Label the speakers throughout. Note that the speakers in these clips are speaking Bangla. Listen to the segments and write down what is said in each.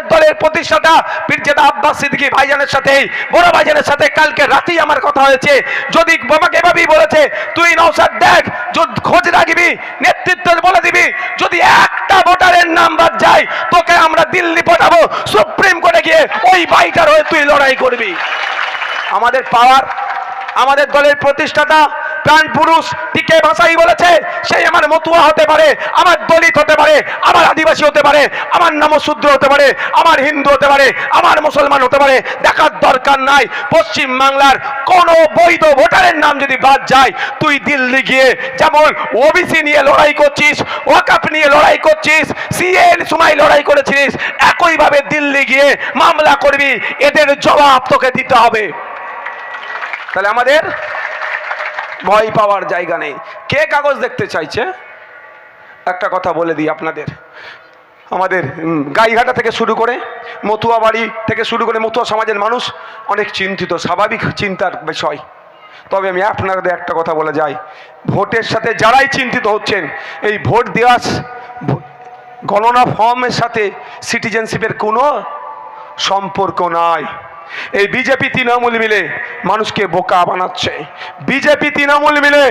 Speaker 1: আমাদের দলের প্রতিষ্ঠাতা পীরজাদা আব্বাস সিদ্দিকী ভাইজানের সাথে, বড় ভাইজানের সাথে কালকে রাতেই আমার কথা হয়েছে। যদি বাবাকে এভাবেই বলেছে, তুই নৌসাদ দেখ খোঁজ রাখবি, নেতৃত্ব বলে দিবি, যদি একটা ভোটারের নাম বাদ যায়, তোকে আমরা দিল্লি পাঠাবো, সুপ্রিম কোর্টে গিয়ে ওই বাইটার হয়ে তুই লড়াই করবি। আমাদের পাওয়ার আমাদের দলের প্রতিষ্ঠাতা প্রাণ পুরুষ টিকে ভাষাই বলেছে সেই আমার মতুয়া হতে পারে, আমার দলিত হতে পারে, আমার আদিবাসী হতে পারে, আমার নামশূদ্র হতে পারে, আমার হিন্দু হতে পারে, আমার মুসলমান হতে পারে। দেখার দরকার নাই, পশ্চিম বাংলার কোন বৈধ ভোটারের নাম যদি বাদ যায়, তুই দিল্লি গিয়ে যেমন ওবিসি নিয়ে লড়াই করছিস, ওয়াকাপ নিয়ে লড়াই করছিস সিএন সময় লড়াই করেছিস একইভাবে দিল্লি গিয়ে মামলা করবি, এদের জবাব তোকে দিতে হবে। তাহলে আমাদের ভয় পাওয়ার জায়গা নেই। কে কাগজ দেখতে চাইছে? একটা কথা বলে দিই আপনাদের। আমাদের গাইঘাটা থেকে শুরু করে মতুয়া বাড়ি থেকে শুরু করে মতুয়া সমাজের মানুষ অনেক চিন্তিত, স্বাভাবিক চিন্তার বিষয়। তবে আমি আপনাদের একটা কথা বলে যাই। ভোটের সাথে যারাই চিন্তিত হচ্ছেন, এই ভোট দেওয়া স- ভো- গণনা ফর্মের সাথে সিটিজেনশিপের কোনো সম্পর্ক নাই। এই বিজেপি তৃণমূল মিলে মানুষকে বোকা বানাচ্ছে। বিজেপি তৃণমূল মিলে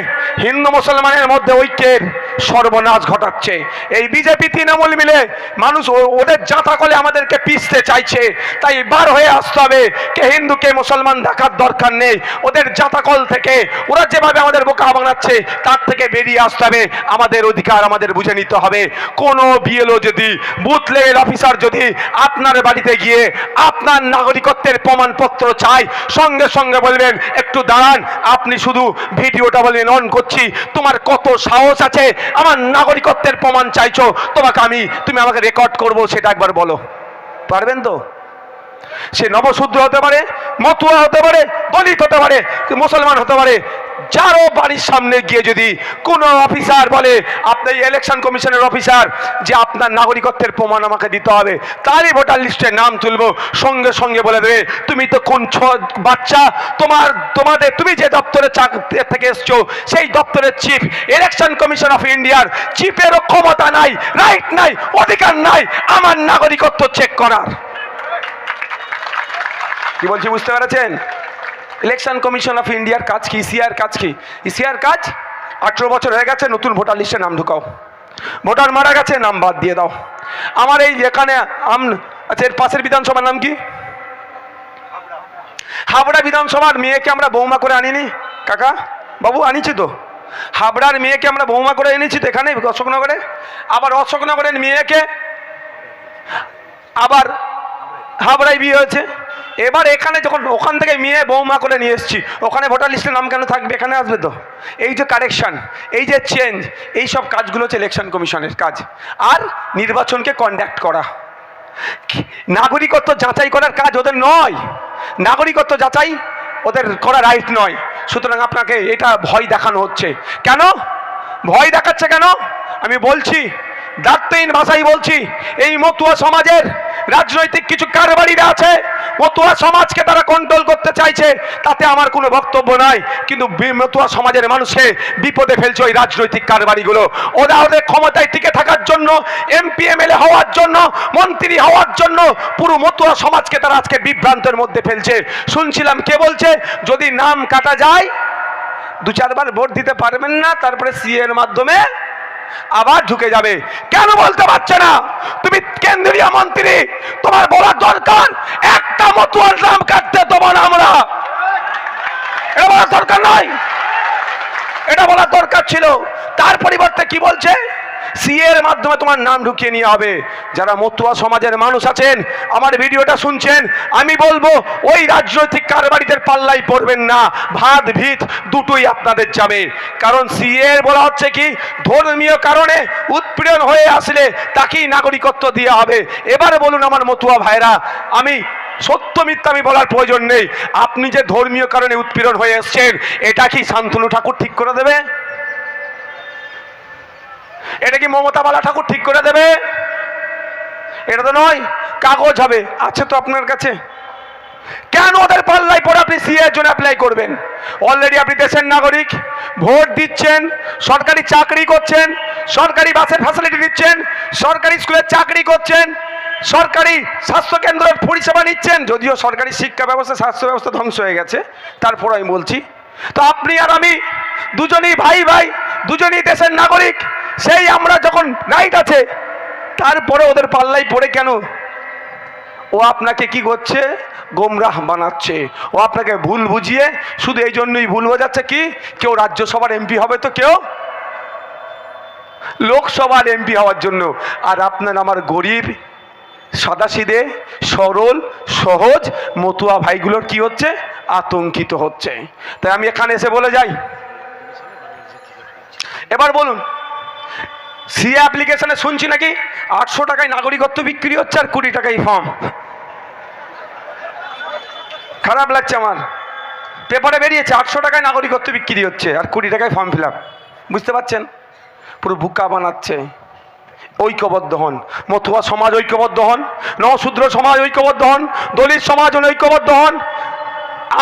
Speaker 1: হিন্দু মুসলমানের মধ্যে ঐক্যের সর্বনাশ ঘটাচ্ছে। এই বিজেপি তৃণমূল মিলে মানুষ ওদের জাতা কলে আমাদেরকে পিষতে চাইছে। তাই বার হয়ে আসতে হবে। কে হিন্দু, কে মুসলমান দেখার দরকার নেই। ওদের জাতাকল থেকে ওরা যেভাবে আমাদের বোকা বানাচ্ছে, তার থেকে বেরিয়ে আসতে হবে। আমাদের অধিকার আমাদের বুঝে নিতে হবে। কোনো বিএলও যদি বুথ লেভেল অফিসার যদি আপনার বাড়িতে গিয়ে আপনার নাগরিকত্বের প্রমাণপত্র চাই। সঙ্গে সঙ্গে বলবেন, একটু দাঁড়ান, আপনি শুধু ভিডিওটা বলবেন অন করছি। তোমার কত সাহস আছে? আমার নাগরিকত্বের প্রমাণ চাইছো। তোমাকে আমি, তুমি আমাকে রেকর্ড করব, সেটা একবার বলো। পারবেন তো? সে নবশূদ্র হতে পারে, মতুয়া হতে পারে, দলিত হতে পারে, মুসলমান হতে পারে। যারও বাড়ির সামনে গিয়ে যদি কোনো অফিসার বলে, আপনি ইলেকশন কমিশনের অফিসার যে আপনার নাগরিকত্বের প্রমাণ আমাকে দিতে হবে, তারই ভোটার লিস্টে নাম তুলবো, সঙ্গে সঙ্গে বলে দেবে, তুমি তো কোন ছ- বাচ্চা, তোমার, তোমাদের, তুমি যে দপ্তরে চাক- থেকে এসছো, সেই দপ্তরের চিফ ইলেকশন কমিশন অফ ইন্ডিয়ার চিফেরও ক্ষমতা নাই রাইট নাই, অধিকার নাই, আমার নাগরিকত্ব চেক করার। কি বলছি, বুঝতে পেরেছেন? ইলেকশন কমিশন অফ ইন্ডিয়ার কাজ কি? ইসিআর কাজ কি? ইসিআর কাজ আঠেরো বছর হয়ে গেছে, নতুন ভোটার লিস্টে নাম ঢুকাও। ভোটার মারা গেছে, নাম বাদ দিয়ে দাও। আমার এই এখানে আম আচ্ছা এর পাশের বিধানসভার নাম কি? হাবড়া বিধানসভার মেয়েকে আমরা বৌমা করে আনিনি। কাকা, বাবু, আনিছি তো। হাবড়ার মেয়েকে আমরা বৌমা করে এনেছি তো এখানে, অশোকনগরে। আবার অশোকনগরের মেয়েকে আবার হাবড়ায় বিয়ে হয়েছে। এবার এখানে যখন ওখান থেকে মেয়ে বৌমা করে নিয়ে এসেছি, ওখানে ভোটার লিস্টের নাম কেন থাকবে? এখানে আসবে তো? এই যে কারেকশন এই যে চেঞ্জ এই সব কাজগুলো হচ্ছে ইলেকশন কমিশনের কাজ। আর নির্বাচনকে কন্ডাক্ট করা। নাগরিকত্ব যাচাই করার কাজ ওদের নয়। নাগরিকত্ব যাচাই ওদের করা রাইট নয়। সুতরাং আপনাকে এটা ভয় দেখানো হচ্ছে। কেন? ভয় দেখাচ্ছে কেন? আমি বলছি দায়িত্বহীন ভাষাই বলছি, এই মতুয়া সমাজের রাজনৈতিক কিছু কারবারিরা আছে মতুয়া সমাজকে তারা কন্ট্রোল করতে চাইছে, তাতে আমার কোনো বক্তব্য নাই। কিন্তু মতুয়া সমাজের মানুষকে বিপদে ফেলছে ওই রাজনৈতিক কারবারিগুলো। ওরা ওদের ক্ষমতায় টিকে থাকার জন্য এমপি এমএলএ হওয়ার জন্য, মন্ত্রী হওয়ার জন্য পুরো মতুয়া সমাজকে তারা আজকে বিভ্রান্তের মধ্যে ফেলছে। শুনছিলাম কে বলছে, যদি নাম কাটা যায়, দু চারবার ভোট দিতে পারবেন না, তারপরে সিএর মাধ্যমে আবার ঢুকে যাবে। কেন বলতে পারছে না? তুমি কেন্দ্রীয় মন্ত্রী, তোমার বলার দরকার? একটা মতুয়ার নাম কাটতে দেবো না আমরা। এটা বলার দরকার নয়। এটা বলার দরকার ছিল। তার পরিবর্তে কি বলছে? সিএ এর মাধ্যমে তোমার নাম ঢুকিয়ে নিয়ে হবে। যারা মতুয়া সমাজের মানুষ আছেন, আমার ভিডিওটা শুনছেন, আমি বলব, ওই রাজনৈতিক কারবারিদের পাল্লাই পড়বেন না। ভাত, ভিত দুটোই আপনাদের যাবে। কারণ সিএ বলা হচ্ছে কি, ধর্মীয় কারণে উৎপীড়ন হয়ে আসলে তাকেই নাগরিকত্ব দেওয়া হবে। এবার বলুন আমার মতুয়া ভাইরা, আমি সত্য মিথ্যা আমি বলার প্রয়োজন নেই। আপনি যে ধর্মীয় কারণে উৎপীড়ন হয়ে এসছেন, এটা কি শান্তনু ঠাকুর ঠিক করে দেবে? এটা কি মমতা বালা ঠাকুর ঠিক করে দেবে? এটা তো নয়, কাগজ হবে, আছে তো আপনার কাছে। কেন ওদের পাল্লাই পরে আপনি সিএ এর জন্য অ্যাপ্লাই করবেন? অলরেডি আপনি দেশের নাগরিক, ভোট দিচ্ছেন, সরকারি চাকরি করছেন, সরকারি বাসের ফ্যাসিলিটি দিচ্ছেন সরকারি স্কুলে চাকরি করছেন, সরকারি স্বাস্থ্যকেন্দ্রের পরিষেবা নিচ্ছেন, যদিও সরকারি শিক্ষা ব্যবস্থা, স্বাস্থ্য ব্যবস্থা ধ্বংস হয়ে গেছে তারপর আমি বলছি। তো আপনি আর আমি দুজনেই ভাই ভাই দুজনেই দেশের নাগরিক সেই আমরা যখন রাইট আছে, তারপরে ওদের পাল্লাই পড়ে কেন? ও আপনাকে কি করছে? গোমরাহ বানাচ্ছে। ও আপনাকে ভুল বুঝিয়ে শুধু এই জন্যই ভুল বোঝাচ্ছে কি? কেউ রাজ্যসভার এমপি হবে তো কেউ? লোকসভার এমপি হওয়ার জন্য। আর আপনার আমার গরিব, সাদাসিদে, সরল, সহজ, মতুয়া ভাইগুলোর কি হচ্ছে? আতঙ্কিত হচ্ছে। তাই আমি এখানে এসে বলে যাই। এবার বলুন সি অ্যাপ্লিকেশনে শুনছি নাকি? আটশো টাকায় নাগরিকত্ব বিক্রি হচ্ছে আর কুড়ি টাকায় ফর্ম খারাপ লাগছে আমার। পেপারে বেরিয়েছে, আটশো টাকায় নাগরিকত্ব বিক্রি হচ্ছে আর কুড়ি টাকায় ফর্ম ফিল বুঝতে পারছেন? পুরো বুকা বানাচ্ছে। ঐক্যবদ্ধ হন। মথুয়া সমাজ ঐক্যবদ্ধ হন। নশূদ্র সমাজ ঐক্যবদ্ধ হন। দলিত সমাজ ঐক্যবদ্ধ হন।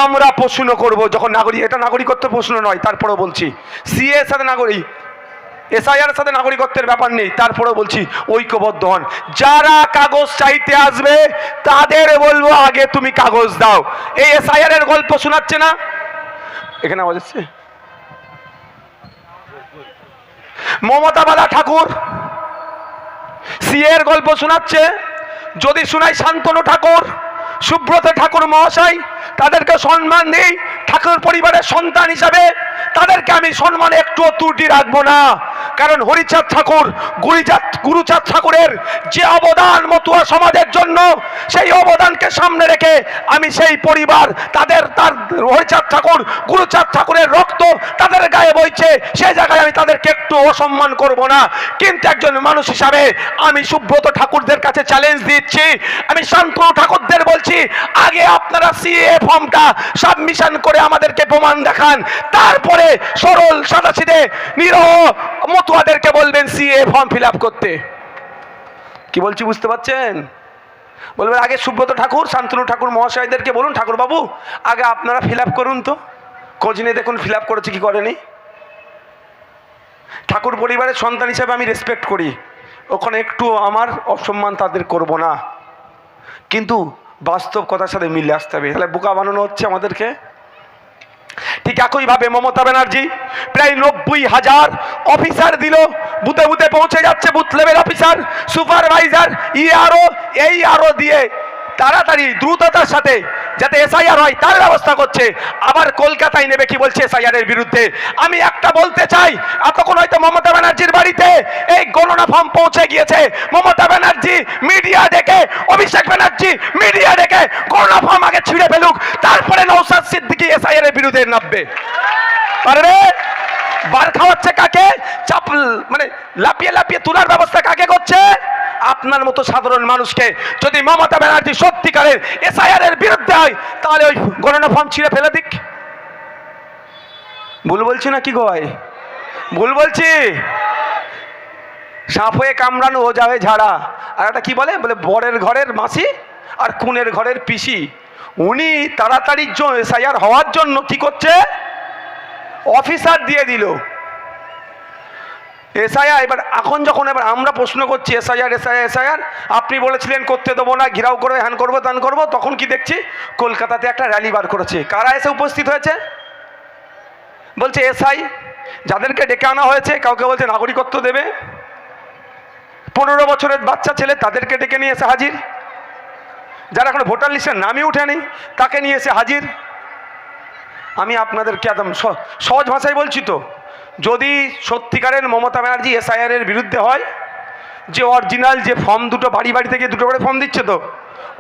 Speaker 1: আমরা প্রশ্ন করব যখন নাগরিক এটা নাগরিকত্ব প্রশ্ন নয়, তারপরেও বলছি। সিএ সাথে নাগরিক এসআইআর সাথে নাগরিকত্বের ব্যাপার নেই, তারপরেও বলছি ঐক্যবদ্ধ হন। যারা কাগজ চাইতে আসবে, তাদের বলব, আগে তুমি কাগজ দাও। এই এসআইআর এর গল্প শোনাচ্ছে না? এখানে আওয়াজ হচ্ছে মমতা বালা ঠাকুর সিএর গল্প শোনাচ্ছে? যদি শোনাই শান্তনু ঠাকুর, সুব্রত ঠাকুর মহাশয়, তাদেরকে সম্মান দিই, ঠাকুর পরিবারের সন্তান হিসাবে তাদেরকে আমি সম্মানে একটুও ত্রুটি রাখব না। কারণ হরিচাঁদ ঠাকুর, গুরিচাঁদ, গুরুচাঁদ ঠাকুরের যে অবদান মতুয়া সমাজের জন্য, সেই অবদানকে সামনে রেখে আমি সেই পরিবার, তাদের, তার হরিচাঁদ ঠাকুর, গুরুচাঁদ ঠাকুরের রক্ত তাদের গায়ে বইছে সেই জায়গায় আমি তাদেরকে একটু অসম্মান করব না। কিন্তু একজন মানুষ হিসাবে আমি সুব্রত ঠাকুরদের কাছে চ্যালেঞ্জ দিচ্ছি। আমি শান্তনু ঠাকুরদের বলছি, আগে আপনারা সিএ ফর্মটা সাবমিশন করে আমাদেরকে প্রমাণ দেখান, তারপরে সরল সাদা সাদাসিদে নিরহ মতুয়াদেরকে বলবেন, সিএ ফর্ম ফিল করতে। কি বলছি বুঝতে পারছেন? বলবেন, আগে সুব্রত ঠাকুর, শান্তনু ঠাকুর মহাশয়দেরকে বলুন ঠাকুর বাবু আগে আপনারা ফিল করুন তো। খোঁজ নিয়ে দেখুন ফিল করেছে কি করেনি। ঠাকুর পরিবারের সন্তান হিসাবে আমি রেসপেক্ট করি। ওখানে একটু আমার অসম্মান তাদের করব না। কিন্তু বাস্তব কথার সাথে মিলে আসতে হবে। তাহলে বোকা বানানো হচ্ছে আমাদেরকে। ঠিক একইভাবে মমতা ব্যানার্জি প্রায় নব্বই হাজার অফিসার দিল। বুথে বুথে পৌঁছে যাচ্ছে booth level officer supervisor ERO এই আরও দিয়ে তাড়াতাড়ি দ্রুততার সাথে যাতে এসআইআর হয়, তার ব্যবস্থা করছে। আবার কলকাতায় নেবে কি বলছে এসআইআর এর বিরুদ্ধে? আমি একটা বলতে চাই, এতক্ষণ হয়তো মমতা ব্যানার্জির বাড়িতে এই গণনা ফর্ম পৌঁছে গিয়েছে। মমতা ব্যানার্জি মিডিয়া ডেকে, অভিষেক ব্যানার্জি মিডিয়া ডেকে গণনা ফর্ম আগে ছিঁড়ে ফেলুক, তারপরে নৌসাদ সিদ্দিকি এসআইআর এর বিরুদ্ধে নামবে। পারবে? বার খাওয়াচ্ছে কাকে? চাপ মানে লাপিয়ে লাপিয়ে তোলার ব্যবস্থা কাকে করছে? আপনার মতো সাধারণ মানুষকে যদি মমতা ব্যানার্জি সত্যিকারের এসআইআর এর বিরুদ্ধে হয়, তাহলে ওই গণনা ফর্ম ছিঁড়ে ফেলে দিক। ভুল বলছি না কি গয় ভুল বলছি? সাপ হয়ে কামড়ানো, ও যাবে ঝাড়া। আর একটা কি বলে? বলে বরের ঘরের মাসি আর কুনের ঘরের পিসি। উনি তাড়াতাড়ির জন্য এসআইআর হওয়ার জন্য কি করছে? অফিসার দিয়ে দিল। এসআইআর, এবার এখন যখন এবার আমরা প্রশ্ন করছি, এসআইআর এসআইআর এসআইআর, আপনি বলেছিলেন করতে দেবো না, ঘিরাও করবে হ্যান করব, ত্যান করব, তখন কি দেখছি? কলকাতাতে একটা র্যালি বার করেছে। কারা এসে উপস্থিত হয়েছে? বলছে, এসআই, যাদেরকে ডেকে আনা হয়েছে, কাউকে বলছে নাগরিকত্ব দেবে। পনেরো বছরের বাচ্চা ছেলে তাদেরকে ডেকে নিয়ে এসে হাজির। যারা এখন ভোটার লিস্টের নামই উঠেনি, তাকে নিয়ে এসে হাজির। আমি আপনাদেরকে একদম সহজ ভাষায় বলছি তো। যদি সত্যিকারের মমতা ব্যানার্জি এসআইআর এর বিরুদ্ধে হয়, যে অরিজিনাল যে ফর্ম দুটো বাড়ি বাড়ি থেকে দুটো করে ফর্ম দিচ্ছে তো,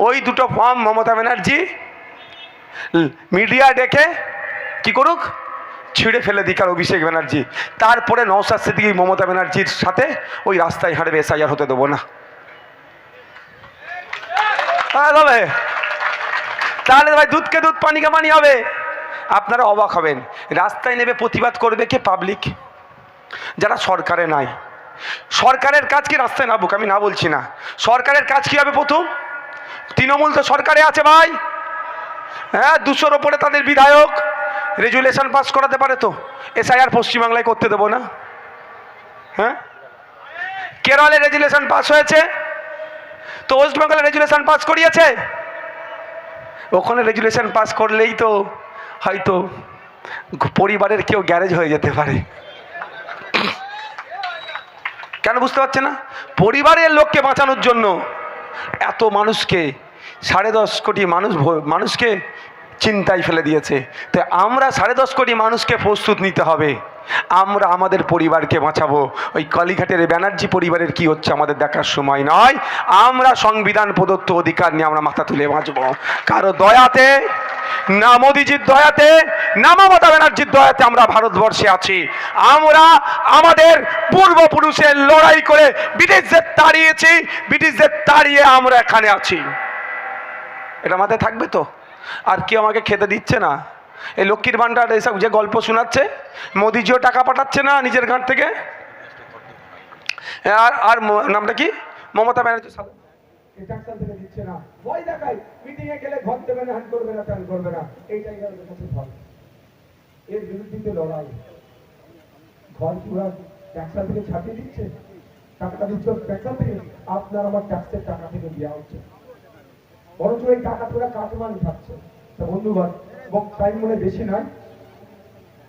Speaker 1: ওই দুটো ফর্ম মমতা ব্যানার্জি মিডিয়া ডেকে কি করুক, ছিঁড়ে ফেলে দিক আর অভিষেক ব্যানার্জি। তারপরে নৌসাদ সিদ্দিকি মমতা ব্যানার্জির সাথে ওই রাস্তায় হাঁটবে এসআইআর হতে দেবো না। তাহলে ভাই দুধকে দুধ, পানিকে পানি হবে। আপনারা অবাক হবেন। রাস্তায় নেবে প্রতিবাদ করবে কে পাবলিক যারা সরকারে নাই। সরকারের কাজ কি রাস্তায় নামুক? আমি না বলছি না। সরকারের কাজ কি হবে প্রথম? তৃণমূল তো সরকারে আছে ভাই। হ্যাঁ দুশোর ওপরে তাদের বিধায়ক। রেজুলেশন পাস করাতে পারে তো। এসআইআর পশ্চিমবাংলায় করতে দেবো না। হ্যাঁ? কেরলে রেজুলেশন পাস হয়েছে। তো ওয়েস্ট বেঙ্গলে রেজুলেশন পাস করিয়েছে। ওখানে রেজুলেশন পাস করলেই তো হয়তো পরিবারের কেউ গ্যারেজ হয়ে যেতে পারে। কেন বুঝতে পারছে না? পরিবারের লোককে বাঁচানোর জন্য এত মানুষকে, সাড়ে দশ কোটি মানুষ মানুষকে চিন্তায় ফেলে দিয়েছে। তো আমরা সাড়ে দশ কোটি মানুষকে প্রস্তুত নিতে হবে। আমরা আমাদের পরিবারকে বাঁচাবো। ওই কালীঘাটের ব্যানার্জি পরিবারের কি হচ্ছে আমাদের দেখার সময় নয়। আমরা সংবিধান প্রদত্ত অধিকার নিয়ে আমরা মাথা তুলে বাঁচবো। কারও দয়াতে, না মোদিজির দয়াতে, না মমতা ব্যানার্জির দয়াতে আমরা ভারতবর্ষে আছি। আমরা আমাদের পূর্বপুরুষের লড়াই করে ব্রিটিশদের তাড়িয়েছি। ব্রিটিশদের তাড়িয়ে আমরা এখানে আছি। এটা মাথায় থাকবে তো? আর কেউ আমাকে খেতে দিচ্ছে না। এই লক্ষ্মীর ভাণ্ডার এইসব যে গল্প শোনাচ্ছে, মোদিজিও টাকা পাঠাচ্ছে না নিজের ঘাট থেকে? আর আর নামটা কি? মমতা ব্যানার্জি
Speaker 2: আপনার আমার ট্যাক্সের টাকা থেকে দেওয়া হচ্ছে। বরঞ্চ এই টাকা তোরা কাটমানি খাচ্ছে তা বন্ধুগণ টাইম মনে বেশি নয়।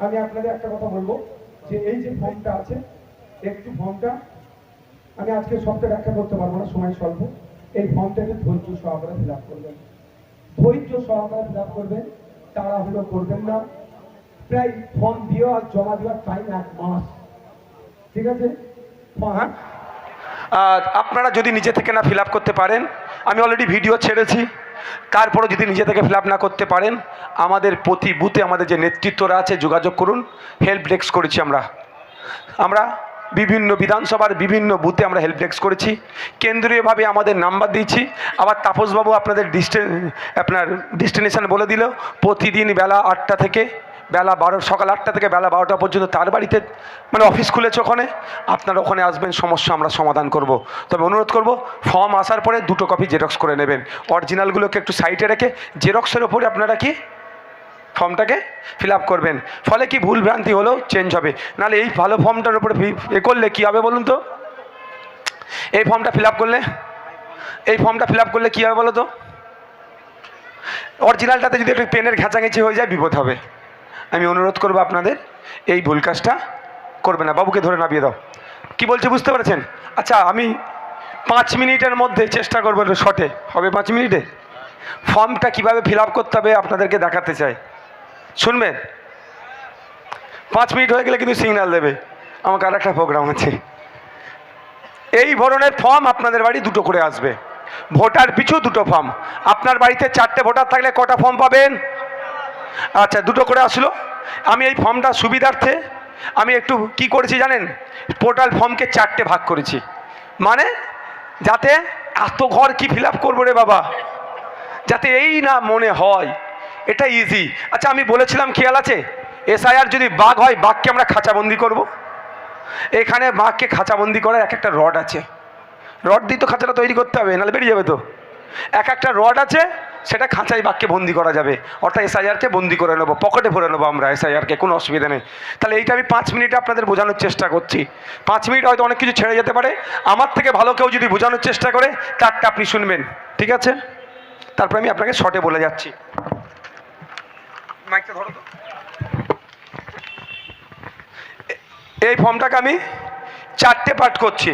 Speaker 2: আমি আপনাদের একটা কথা বলব, যে এই যে ফর্মটা আছে, একটু ফর্মটা আমি আজকে সবটা ব্যাখ্যা করতে পারব না, সময় স্বল্প। এই ফর্মটাকে ধৈর্য সহকারে ফিল করবেন। ধৈর্য সহকারে ফিল করবেন, তাড়াহুড়ো করবেন না। প্রায় ফর্ম দেওয়া আর জমা দেওয়ার টাইম এক মাস। ঠিক আছে? হ্যাঁ?
Speaker 1: আর আপনারা যদি নিজে থেকে না ফিল করতে পারেন, আমি অলরেডি ভিডিও ছেড়েছি তারপরে যদি নিজে থেকে ফিল না করতে পারেন, আমাদের প্রতি বুথে আমাদের যে নেতৃত্বরা আছে, যোগাযোগ করুন হেল্প ডেস্ক করেছি আমরা। আমরা বিভিন্ন বিধানসভার বিভিন্ন বুথে আমরা হেল্প ডেস্ক করেছি। কেন্দ্রীয়ভাবে আমাদের নাম্বার দিয়েছি। আবার তাপসবাবু আপনাদের ডিস্টে আপনার ডেস্টিনেশন বলে দিল, প্রতিদিন বেলা আটটা থেকে বেলা বারো, সকাল আটটা থেকে বেলা বারোটা পর্যন্ত তার বাড়িতে মানে অফিস খুলেছে ওখানে। আপনারা ওখানে আসবেন, সমস্যা আমরা সমাধান করব। তবে অনুরোধ করব ফর্ম আসার পরে দুটো কপি জেরক্স করে নেবেন। অরিজিনালগুলোকে একটু সাইডে রেখে জেরক্সের ওপরে আপনারা কি ফর্মটাকে ফিল করবেন। ফলে কি ভুল ভ্রান্তি হলেও চেঞ্জ হবে। নাহলে এই ভালো ফর্মটার উপরে এ করলে কী হবে বলুন তো? এই ফর্মটা ফিল করলে, এই ফর্মটা ফিল করলে কী হবে বলো তো? অরিজিনালটাতে যদি একটু পেনের ঘেঁচাঘেঁচি হয়ে যায়, বিপদ হবে। আমি অনুরোধ করব আপনাদের, এই ভুল কাজটা করবে না। বাবুকে ধরে নামিয়ে দাও। কি বলছে বুঝতে পেরেছেন? আচ্ছা আমি পাঁচ মিনিটের মধ্যে চেষ্টা করব শর্টে হবে পাঁচ মিনিটে? ফর্মটা কীভাবে ফিল করতে হবে আপনাদেরকে দেখাতে চাই। শুনবেন? পাঁচ মিনিট হয়ে গেলে কিন্তু সিগন্যাল দেবে। আমাকে আর একটা প্রোগ্রাম আছে। এই ধরনের ফর্ম আপনাদের বাড়ি দুটো করে আসবে। ভোটার পিছু দুটো ফর্ম আপনার বাড়িতে চারটে ভোটার থাকলে কটা ফর্ম পাবেন? আচ্ছা দুটো করে আসলো। আমি এই ফর্মটা সুবিধার্থে, আমি একটু কি করেছি জানেন? পোর্টাল ফর্মকে চারটে ভাগ করেছি। মানে যাতে এত ঘর কি ফিল আপ করব রে বাবা? যাতে এই না মনে হয়। এটা ইজি আচ্ছা আমি বলেছিলাম, খেয়াল আছে? এসআইআর যদি বাঘ হয়, বাঘকে আমরা খাঁচাবন্দি করব। এখানে বাঘকে খাঁচাবন্দি করার এক একটা রড আছে। রড দিয়ে তো খাঁচাটা তৈরি করতে হবে, নাহলে বেরিয়ে যাবে তো। এক একটা রড আছে সেটা খাঁচায় বাক্যে বন্দি করা যাবে। অর্থাৎ এসআইআরকে বন্দি করে নেব, পকেটে ভরে নেব আমরা এসআইআরকে কোনো অসুবিধা নেই। তাহলে এইটা আমি পাঁচ মিনিটে আপনাদের বোঝানোর চেষ্টা করছি। পাঁচ মিনিট হয়তো অনেক কিছু ছেড়ে যেতে পারে। আমার থেকে ভালো কেউ যদি বোঝানোর চেষ্টা করে তারটা আপনি শুনবেন। ঠিক আছে? তারপর আমি আপনাকে শর্টে বলে যাচ্ছি। এই ফর্মটাকে আমি চারটে পার্ট করছি,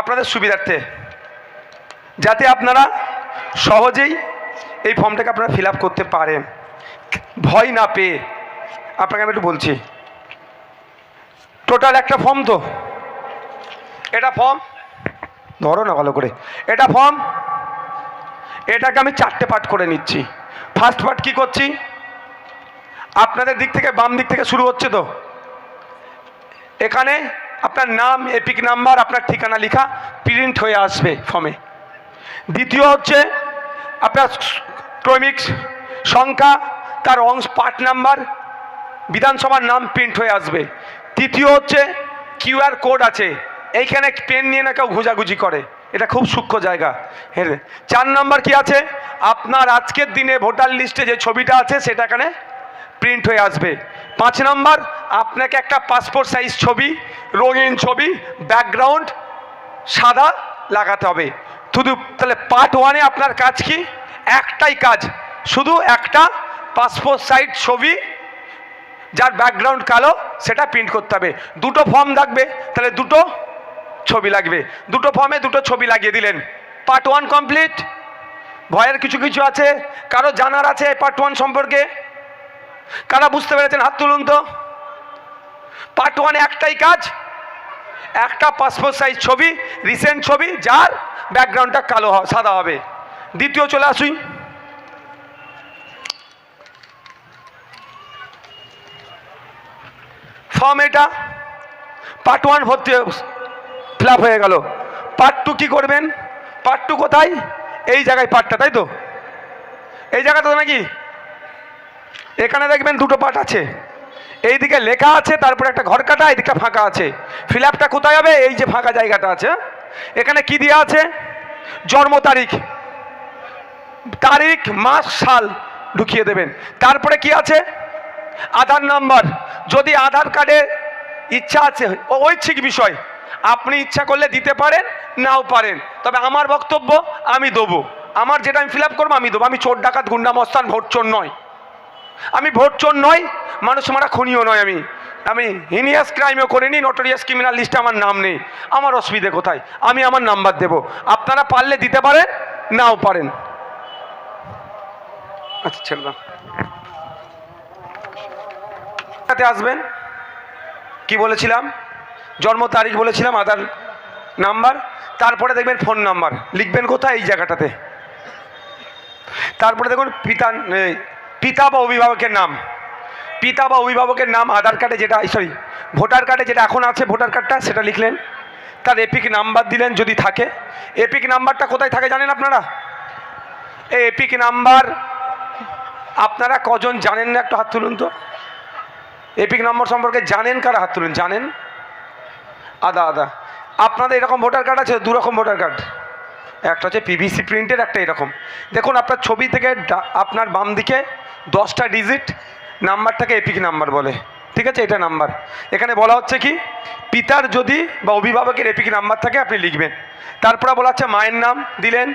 Speaker 1: আপনাদের সুবিধার্থে। যাতে আপনারা সহজেই এই ফর্মটাকে আপনারা ফিল করতে পারেন। ভয় না পেয়ে। আপনাকে আমি একটু বলছি। টোটাল একটা ফর্ম তো। এটা ফর্ম ধরো না ভালো করে। এটা ফর্ম এটাকে আমি চারটে পার্ট করে নিচ্ছি। ফার্স্ট পার্ট কি করছি? আপনাদের দিক থেকে বাম দিক থেকে শুরু হচ্ছে তো। এখানে আপনার নাম, এপিক নাম্বার, আপনার ঠিকানা লেখা প্রিন্ট হয়ে আসবে ফর্মে দ্বিতীয় হচ্ছে, আপনার ক্রমিক সংখ্যা, তার অংশ, পার্ট নাম্বার, বিধানসভার নাম প্রিন্ট হয়ে আসবে। তৃতীয় হচ্ছে কিউআর কোড আছে। এইখানে পেন নিয়ে না কেউ ঘুজাঘুজি করে। এটা খুব সূক্ষ্ম জায়গা। হ্যাঁ চার নম্বর কি আছে? আপনার আজকের দিনে ভোটার লিস্টে যে ছবিটা আছে, সেটা এখানে প্রিন্ট হয়ে আসবে। পাঁচ নম্বর, আপনাকে একটা পাসপোর্ট সাইজ ছবি, রঙিন ছবি ব্যাকগ্রাউন্ড সাদা লাগাতে হবে। শুধু, তাহলে পার্ট ওয়ানে আপনার কাজ কি? একটাই কাজ, শুধু একটা পাসপোর্ট সাইজ ছবি, যার ব্যাকগ্রাউন্ড কালো, সেটা প্রিন্ট করতে হবে। দুটো ফর্ম থাকবে, তাহলে দুটো ছবি লাগবে। দুটো ফর্মে দুটো ছবি লাগিয়ে দিলেন। পার্ট ওয়ান কমপ্লিট ভয়ের কিছু কিছু আছে, কারও জানার আছে পার্ট ওয়ান সম্পর্কে? কারা বুঝতে পেরেছেন? হাত তুলুন তো। পার্ট ওয়ান একটাই কাজ, একটা পাসপোর্ট সাইজ ছবি রিসেন্ট ছবি, যার ব্যাকগ্রাউন্ডটা কালো সাদা হবে। দ্বিতীয় চলে আসুই ফর্ম এটা। পার্ট ওয়ান ভর্তি ফিল হয়ে গেল। পার্ট টু কী করবেন? পার্ট টু কোথায়? এই জায়গায় পার্টটা তাই তো? এই জায়গাটা নাকি? এখানে দেখবেন দুটো পার্ট আছে। এইদিকে লেখা আছে, তারপরে একটা ঘর কাটা, এইদিকে ফাঁকা আছে। ফিলাপটা কোথায় হবে? এই যে ফাঁকা জায়গাটা আছে? এখানে কি দেওয়া আছে? জন্ম তারিখ। তারিখ, মাস, সাল ঢুকিয়ে দেবেন। তারপরে কি আছে? আধার নাম্বার। যদি আধার কার্ডে ইচ্ছা আছে ঐচ্ছিক বিষয়, আপনি ইচ্ছা করলে দিতে পারেন, নাও পারেন। তবে আমার বক্তব্য আমি দেবো। আমার যেটা আমি ফিল আপ করব, আমি দেবো। আমি চোর ডাকাত, গুন্ডা, মস্তান ভোট চোর নয়। আমি ভোট চোর নয়, মানুষ মারা খুনিও নয় আমি। আমি হিনিয়াস ক্রাইমও করিনি নোটোরিয়াস ক্রিমিনাল লিস্টে আমার নাম নেই। আমার অসুবিধে কোথায়? আমি আমার নাম্বার দেব। আপনারা পারলে দিতে পারেন, নাও পারেন। আচ্ছা ছেড়ে দাও। আসবেন? কি বলেছিলাম? জন্ম তারিখ বলেছিলাম, আধার নাম্বার। তারপরে দেখবেন ফোন নাম্বার। লিখবেন কোথায় এই জায়গাটাতে? তারপরে দেখুন পিতা পিতা বা অভিভাবকের নাম। পিতা বা অভিভাবকের নাম, আধার কার্ডে যেটা সরি, ভোটার কার্ডে যেটা এখন আছে ভোটার কার্ডটা, সেটা লিখলেন। তার এপিক নাম্বার দিলেন যদি থাকে। এপিক নাম্বারটা কোথায় থাকে জানেন আপনারা? এই এপিক নাম্বার আপনারা কজন জানেন না একটু হাত তুলুন তো? এপিক নম্বর সম্পর্কে জানেন কারা হাত তুলুন? জানেন? আদা আদা। আপনাদের এরকম ভোটার কার্ড আছে? দু রকম ভোটার কার্ড। একটা হচ্ছে পিভিসি প্রিন্টের একটা এরকম। দেখুন, আপনার ছবি থেকে আপনার বাম দিকে দশটা ডিজিট নাম্বারটাকে এপিক নাম্বার বলে। ঠিক আছে? এটা নাম্বার এখানে বলা হচ্ছে কি? পিতার যদি বা অভিভাবকের এপিক নাম্বার থাকে, আপনি লিখবেন। তারপরে বলা হচ্ছে মায়ের নাম দিলেন।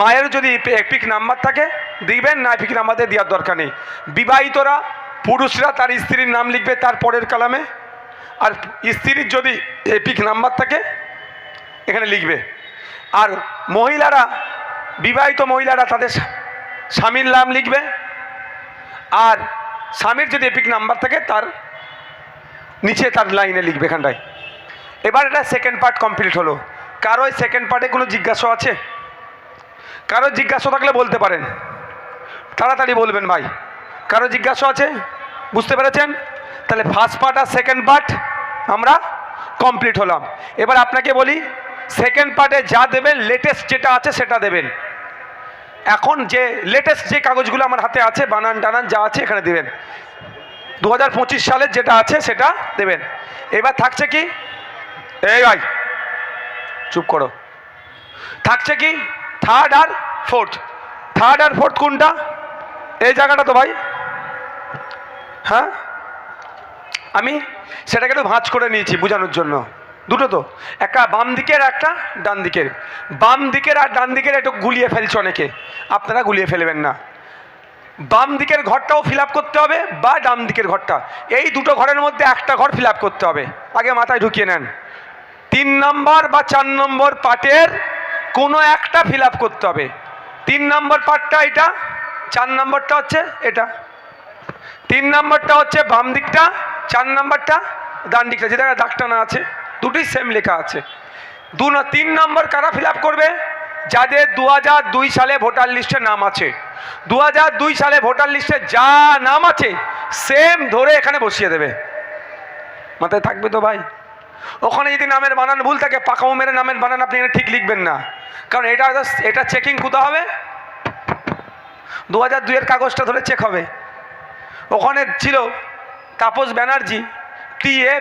Speaker 1: মায়ের যদি এপিক নাম্বার থাকে, দিবেন, না এপিক নাম্বার দেওয়ার দরকার নেই। বিবাহিতরা, পুরুষরা তার স্ত্রীর নাম লিখবে তার পরের কালামে, আর স্ত্রীর যদি এপিক নাম্বার থাকে, এখানে লিখবে। আর মহিলারা, বিবাহিত মহিলারা তাদের স্বামীর নাম লিখবে, আর স্বামীর যদি এপিক নাম্বার থাকে, তার নিচে তার লাইনে লিখবে এখানটায়। এবার এটা সেকেন্ড পার্ট কমপ্লিট হলো। কারও এই সেকেন্ড পার্টে কোনো জিজ্ঞাসা আছে? কারও জিজ্ঞাসা থাকলে বলতে পারেন। তাড়াতাড়ি বলবেন ভাই। কারও জিজ্ঞাসা আছে? বুঝতে পেরেছেন? তাহলে ফার্স্ট পার্ট আর সেকেন্ড পার্ট আমরা কমপ্লিট হলাম। এবার আপনাকে বলি সেকেন্ড পার্টে যা দেবেন লেটেস্ট যেটা আছে সেটা দেবেন। এখন যে লেটেস্ট যে কাগজগুলো আমার হাতে আছে, বানান টানান যা আছে এখানে দেবেন। দু হাজার পঁচিশ সালের যেটা আছে সেটা দেবেন। এবার থাকছে কি? এই ভাই, চুপ করো। থাকছে কি? থার্ড আর ফোর্থ থার্ড আর ফোর্থ কোনটা? এই জায়গাটা তো ভাই। হ্যাঁ? আমি সেটাকে একটু ভাঁজ করে নিয়েছি বোঝানোর জন্য। দুটো তো। একটা বাম দিকের, একটা ডান দিকের। বাম দিকের আর ডান দিকের একটু গুলিয়ে ফেলছে অনেকে। আপনারা গুলিয়ে ফেলবেন না। বাম দিকের ঘরটাও ফিল করতে হবে বা ডান দিকের ঘরটা। এই দুটো ঘরের মধ্যে একটা ঘর ফিল করতে হবে। আগে মাথায় ঢুকিয়ে নেন। তিন নম্বর বা চার নম্বর পার্টের কোনো একটা ফিল করতে হবে। তিন নম্বর পার্টটা এটা, চার নম্বরটা হচ্ছে এটা। তিন নম্বরটা হচ্ছে বাম দিকটা, চার নম্বরটা ডান দিকটা। যেটা দাগটা না আছে দুটি সেম লেখা আছে। দু না, তিন নম্বর কারা ফিল করবে? যাদের দু দুই সালে ভোটার লিস্টে নাম আছে। দু দুই সালে ভোটার লিস্টে যা নাম আছে সেম ধরে এখানে বসিয়ে দেবে। মাথায় থাকবে তো ভাই? ওখানে যদি নামের বানান ভুল থাকে পাকাও মেরে নামের বানান আপনি ঠিক লিখবেন না। কারণ এটা এটা চেকিং কোথা হবে? দু হাজার দুইয়ের কাগজটা ধরে চেক হবে। ওখানে ছিল Tapas Banerjee T A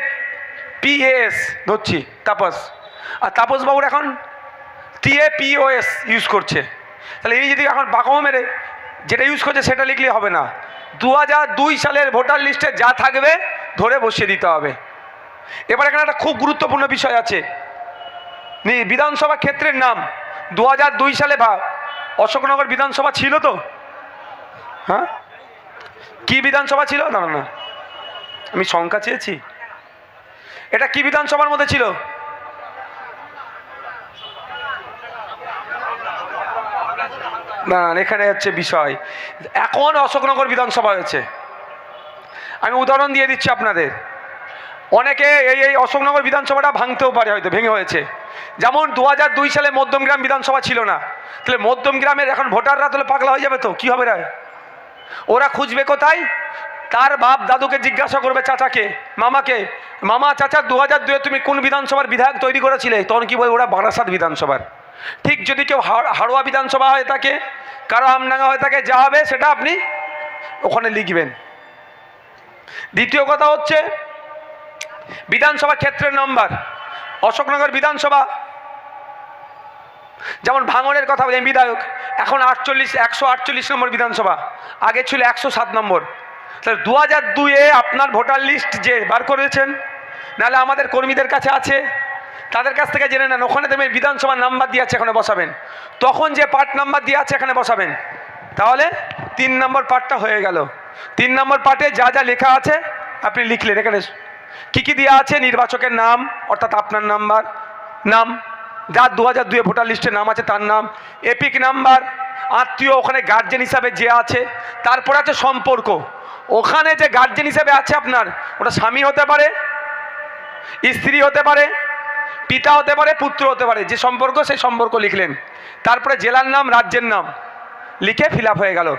Speaker 1: P S ধরছি, তাপস। আর তাপস বাবুর এখন টি এ পিওএস ইউজ করছে। তাহলে এই যদি এখন বাঁকাও মেরে যেটা ইউজ করছে সেটা লিখলে হবে না। দু হাজার দুই সালের ভোটার লিস্টে যা থাকবে ধরে বসিয়ে দিতে হবে। এবার এখানে একটা খুব গুরুত্বপূর্ণ বিষয় আছে। বিধানসভা ক্ষেত্রের নাম দু দুই সালে বা অশোকনগর বিধানসভা ছিল তো? হ্যাঁ? কি বিধানসভা ছিল? না না আমি সংখ্যা চেয়েছি। এটা কি বিধানসভার মধ্যে ছিল? না, এখানে হচ্ছে বিষয়। এখন অশোকনগর বিধানসভা হয়েছে। আমি উদাহরণ দিয়ে দিচ্ছি আপনাদের। অনেকে এই এই অশোকনগর বিধানসভাটা ভাঙতেও পারে হয়তো, ভেঙে হয়েছে। যেমন দু হাজার দুই সালে মধ্যমগ্রাম বিধানসভা ছিল না, তাহলে মধ্যমগ্রামের এখন ভোটাররা তাহলে পাগলা হয়ে যাবে তো, কী হবে রা? ওরা খুঁজবে কোথায়? তার বাপ দাদুকে জিজ্ঞাসা করবে চাচাকে, মামাকে, মামা, চাচা দু হাজার দুয়ে তুমি কোন বিধানসভার বিধায়ক তৈরি করেছিলে? তখন কি বলবে, ওরা বারাসাত বিধানসভার। ঠিক যদি কেউ হাড়- হাড়োয়া বিধানসভা হয়ে থাকে কারও আমডাঙ্গা হয়ে থাকে, যা হবে সেটা আপনি ওখানে লিখবেন। দ্বিতীয় কথা হচ্ছে বিধানসভা ক্ষেত্রের নম্বর, অশোকনগর বিধানসভা। যেমন ভাঙনের কথা বলি আমি বিধায়ক, এখন আটচল্লিশ, একশো আটচল্লিশ নম্বর বিধানসভা, আগে ছিল একশো সাত নম্বর। তাহলে দু হাজার দুয়ে আপনার ভোটার লিস্ট যে বার করেছেন, নাহলে আমাদের কর্মীদের কাছে আছে, তাদের কাছ থেকে জেনে নেন, ওখানে দেবেন বিধানসভার নাম্বার দিয়ে আছে, এখানে বসাবেন। তখন যে পার্ট নাম্বার দিয়ে আছে, এখানে বসাবেন। তাহলে তিন নম্বর পার্টটা হয়ে গেল। তিন নম্বর পার্টে যা যা লেখা আছে, আপনি লিখলেন, এখানে কী কী দেওয়া আছে? নির্বাচকের নাম, অর্থাৎ আপনার নাম্বার, নাম, যার দু হাজার দুয়ে ভোটার লিস্টে নাম আছে তার নাম, এপিক নাম্বার, আত্মীয়, ওখানে গার্জেন হিসাবে যে আছে, তারপর আছে সম্পর্ক। ওখানে যে গার্জেন হিসাবে আছে আপনার, ওটা স্বামী হতে পারে, স্ত্রী হতে পারে, পিতা হতে পারে, পুত্র হতে পারে, যে সম্পর্ক সেই সম্পর্ক লিখলেন। তারপরে জেলার নাম, রাজ্যের নাম, লিখে ফিল হয়ে গেল।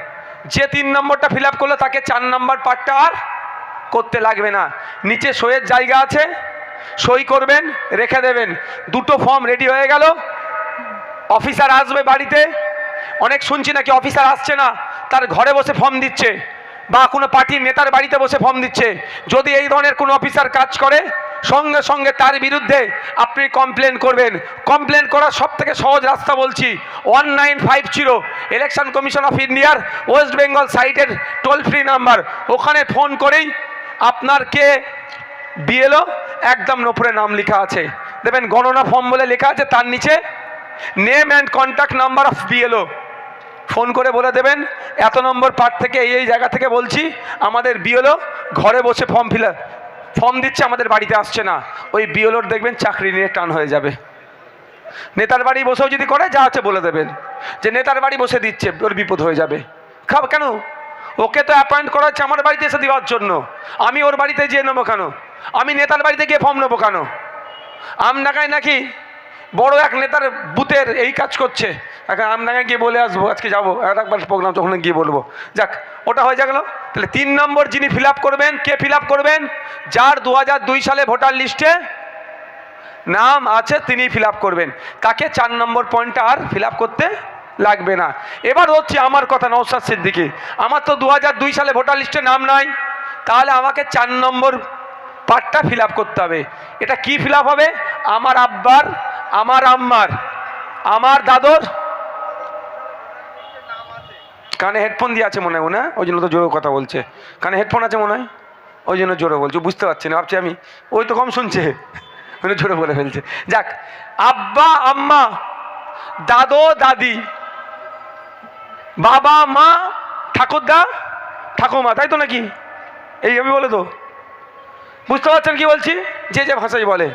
Speaker 1: যে তিন নম্বরটা ফিল করল, তাকে চার নম্বর পার্টটা আর করতে লাগবে না। নিচে সইয়ের জায়গা আছে, সই করবেন, রেখে দেবেন। দুটো ফর্ম রেডি হয়ে গেল। অফিসার আসবে বাড়িতে। অনেক শুনছি নাকি অফিসার আসছে না। তার ঘরে বসে ফর্ম দিচ্ছে। বা কোনো পার্টির নেতার বাড়িতে বসে ফর্ম দিচ্ছে। যদি এই ধরনের কোনো অফিসার কাজ করে, সঙ্গে সঙ্গে তার বিরুদ্ধে আপনি কমপ্লেন করবেন। কমপ্লেন করার সব থেকে সহজ রাস্তা বলছি one nine five zero election commission of ইন্ডিয়ার ওয়েস্ট বেঙ্গল সাইটের টোল ফ্রি নাম্বার ওখানে ফোন করেই আপনার কে? বিএলও একদম নোপরে নাম লেখা আছে। দেখবেন গণনা ফর্ম বলে লেখা আছে, তার নিচে name and contact number of BLO phone করে বলে দেবেন, এত নম্বর পার্ট থেকে এই এই জায়গা থেকে বলছি, আমাদের বিএলও ঘরে বসে ফর্ম ফিল ফর্ম দিচ্ছে, আমাদের বাড়িতে আসছে না। ওই বিএলওর দেখবেন চাকরি নিয়ে টান হয়ে যাবে। নেতার বাড়ি বসেও যদি করে, যা আছে বলে দেবেন। যে নেতার বাড়ি বসে দিচ্ছে, ওর বিপদ হয়ে যাবে। খাব কেন? ওকে তো অ্যাপয়েন্ট করা হচ্ছে আমার বাড়িতে এসে দেওয়ার জন্য। আমি ওর বাড়িতে যেয়ে নেব কেন? আমি নেতার বাড়িতে গিয়ে ফর্ম নেব কেন? আমডাঙ্গায় নাকি বড় এক নেতার বুথের এই কাজ করছে। এখন আমডাঙ্গায় গিয়ে বলে আসব, আজকে যাব। একবার প্রোগ্রাম তখন গিয়ে বলব। যাক, ওটা হয়ে গেল। তাহলে তিন নম্বর যিনি ফিল করবেন, কে ফিল করবেন? যার দু সালে ভোটার লিস্টে নাম আছে, তিনি ফিল করবেন। তাকে চার নম্বর পয়েন্টটা আর ফিল করতে লাগবে না। এবার হচ্ছে আমার কথা নৌসাদ সিদ্দিকি, আমার তো দু সালে ভোটার লিস্টে নাম নাই, তাহলে আমাকে চার নম্বর পার্টটা ফিল করতে হবে। এটা কি ফিল হবে? আমার আব্বার, আমার আম্মার, আমার দাদর। কানে হেডফোন দিয়ে আছে মনে হয় না ওই জন্য তো জোরে কথা বলছে। কানে হেডফোন আছে মনে হয়? ওই জন্য জোরে বলছে, বুঝতে পারছি না, ভাবছি আমি, ওই তো কম শুনছে। জোরে বলে ফেলছে। যাক, আব্বা, আম্মা, দাদো, দাদি বাবা, মা, ঠাকুরদা ঠাকুমা তাই তো নাকি? এইভাবে বলে তো বুঝতে পারছেন কি বলছি? যে যে ভাষায় বলে।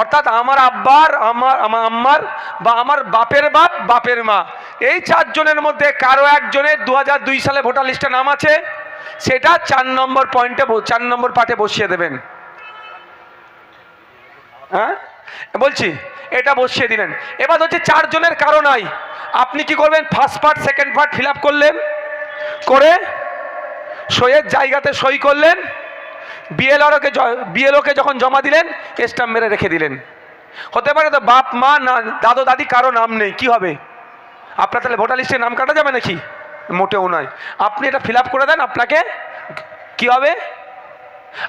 Speaker 1: অর্থাৎ আমার আব্বার, আমার আমার আম্মার বা আমার বাপের বাপ, বাপের মা। এই চারজনের মধ্যে কারও একজনের দু দুই সালে ভোটার লিস্টে নাম আছে, সেটা চার নম্বর পয়েন্টে চার নম্বর পার্টে বসিয়ে দেবেন। হ্যাঁ? বলছি, এটা বসিয়ে দিলেন। এবার হচ্ছে চারজনের কারও নাই আপনি কি করবেন? First part second part fill করলেন, করে সইয়ের জায়গাতে সই করলেন বিএলআরকে বিএলওকে যখন জমা দিলেন, স্টাম্প মেরে রেখে দিলেন। হতে পারে তো বাপ, মা, না, দাদু, দাদি, কারও নাম নেই, কি হবে? আপনার তাহলে ভোটার লিস্টে নাম কাটা যাবে নাকি? মোটেও নয়। আপনি এটা ফিল করে দেন, আপনাকে কি হবে?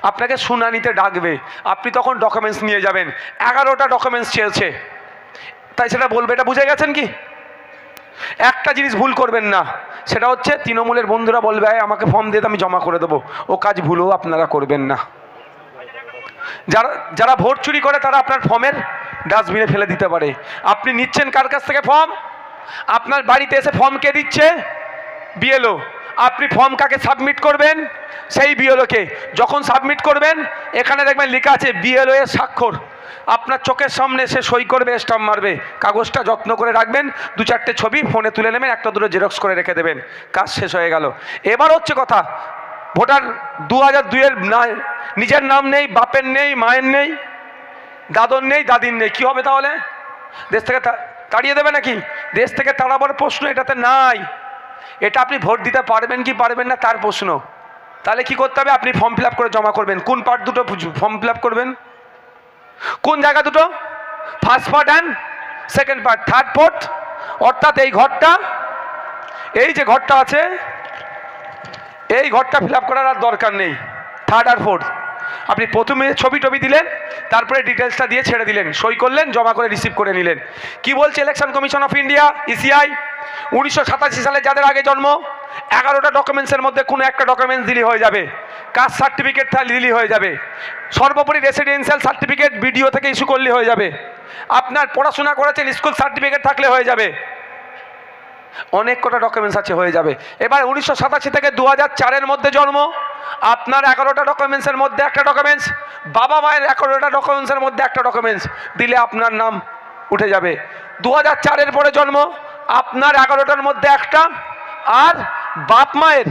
Speaker 1: আপনাকে শুনানিতে ডাকবে। আপনি তখন ডকুমেন্টস নিয়ে যাবেন। এগারোটা ডকুমেন্টস চেয়েছে। তাই সেটা বলবে এটা বুঝে গেছেন কি? একটা জিনিস ভুল করবেন না। সেটা হচ্ছে তৃণমূলের বন্ধুরা বলবে "এই, আমাকে ফর্ম দিয়ে আমি জমা করে দেবো। ও কাজ ভুলও আপনারা করবেন না। যারা যারা ভোট চুরি করে তারা আপনার ফর্মের ডাস্টবিনে ফেলে দিতে পারে। আপনি নিচ্ছেন কার কাছ থেকে ফর্ম আপনার বাড়িতে এসে ফর্ম কে দিচ্ছে? বিএলও আপনি ফর্ম কাকে সাবমিট করবেন? সেই বিএলওকে। যখন সাবমিট করবেন, এখানে দেখবেন লেখা আছে বিএলও এর স্বাক্ষর। আপনার চোখের সামনে সে সই করবে স্টাম্প মারবে। কাগজটা যত্ন করে রাখবেন, দু চারটে ছবি ফোনে তুলে নেবেন, একটা দুটো জেরক্স করে রেখে দেবেন। কাজ শেষ হয়ে গেল। এবার হচ্ছে কথা, ভোটার দু হাজার দুইয়ের না নিজের নাম নেই, বাপের নেই, মায়ের নেই, দাদর নেই, দাদির নেই, কী হবে তাহলে? দেশ থেকে তাড়িয়ে দেবে নাকি? দেশ থেকে তাড়াবার প্রশ্ন এটাতে নাই। এটা আপনি ভোট দিতে পারবেন কি পারবেন না তার প্রশ্ন। তাহলে কি করতে হবে? আপনি ফর্ম ফিল করে জমা করবেন। কোন পার্ট দুটো ফর্ম ফিল করবেন? কোন জায়গা দুটো? First part and second part third fourth অর্থাৎ এই ঘরটা, এই যে ঘরটা আছে, এই ঘরটা ফিল করার আর দরকার নেই। থার্ড আর ফোর্থ আপনি প্রথমে ছবি টবি দিলেন, তারপরে ডিটেলসটা দিয়ে ছেড়ে দিলেন, সই করলেন, জমা করে রিসিভ করে নিলেন। কি বলছে election commission of India ECI উনিশশো সাতাশি সালে যাদের আগে জন্ম, এগারোটা ডকুমেন্টসের মধ্যে কোনো একটা ডকুমেন্টস দিলি হয়ে যাবে। কাস্ট সার্টিফিকেট দিলি হয়ে যাবে। সর্বোপরি রেসিডেন্সিয়াল সার্টিফিকেট বিডিও থেকে ইস্যু করলে হয়ে যাবে। আপনার পড়াশোনা করেছেন স্কুল সার্টিফিকেট থাকলে হয়ে যাবে। অনেক কটা ডকুমেন্টস আছে, হয়ে যাবে। এবার উনিশশো সাতাশি থেকে দু হাজার চারের মধ্যে জন্ম আপনার এগারোটা ডকুমেন্টসের মধ্যে একটা ডকুমেন্টস বাবা মায়ের এগারোটা ডকুমেন্টসের মধ্যে একটা ডকুমেন্টস দিলে আপনার নাম উঠে যাবে। দু হাজার চারের পরে জন্ম, আপনার এগারোটার মধ্যে একটা, আর বাপ মায়ের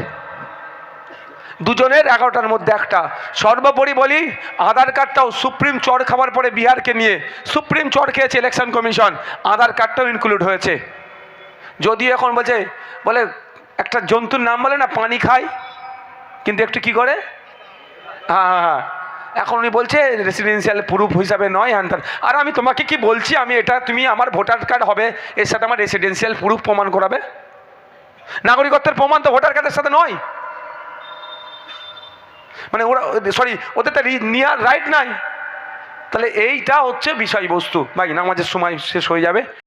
Speaker 1: দুজনের এগারোটার মধ্যে একটা। সর্বোপরি বলি, আধার কার্ডটাও সুপ্রিম চড় খাওয়ার পরে বিহারকে নিয়ে, সুপ্রিম চড় খেয়েছে ইলেকশন কমিশন আধার কার্ডটাও ইনক্লুড হয়েছে। যদি এখন বলছে, বলে একটা জন্তুর নাম বলে না, পানি খায়? কিন্তু একটু কি করে? হ্যাঁ হ্যাঁ হ্যাঁ। এখন উনি বলছে রেসিডেন্সিয়াল প্রুফ হিসাবে নয় হ্যান। আর আমি তোমাকে কি বলছি, আমি এটা, তুমি আমার ভোটার কার্ড হবে, এর সাথে আমার রেসিডেন্সিয়াল প্রুফ প্রমাণ করাবে? নাগরিকত্বের প্রমাণ তো ভোটার কার্ডের সাথে নয়। মানে ওরা সরি ওদের তো নেওয়ার রাইট নাই। তাহলে এইটা হচ্ছে বিষয়বস্তু। বাকি নামাজের সময় শেষ হয়ে যাবে।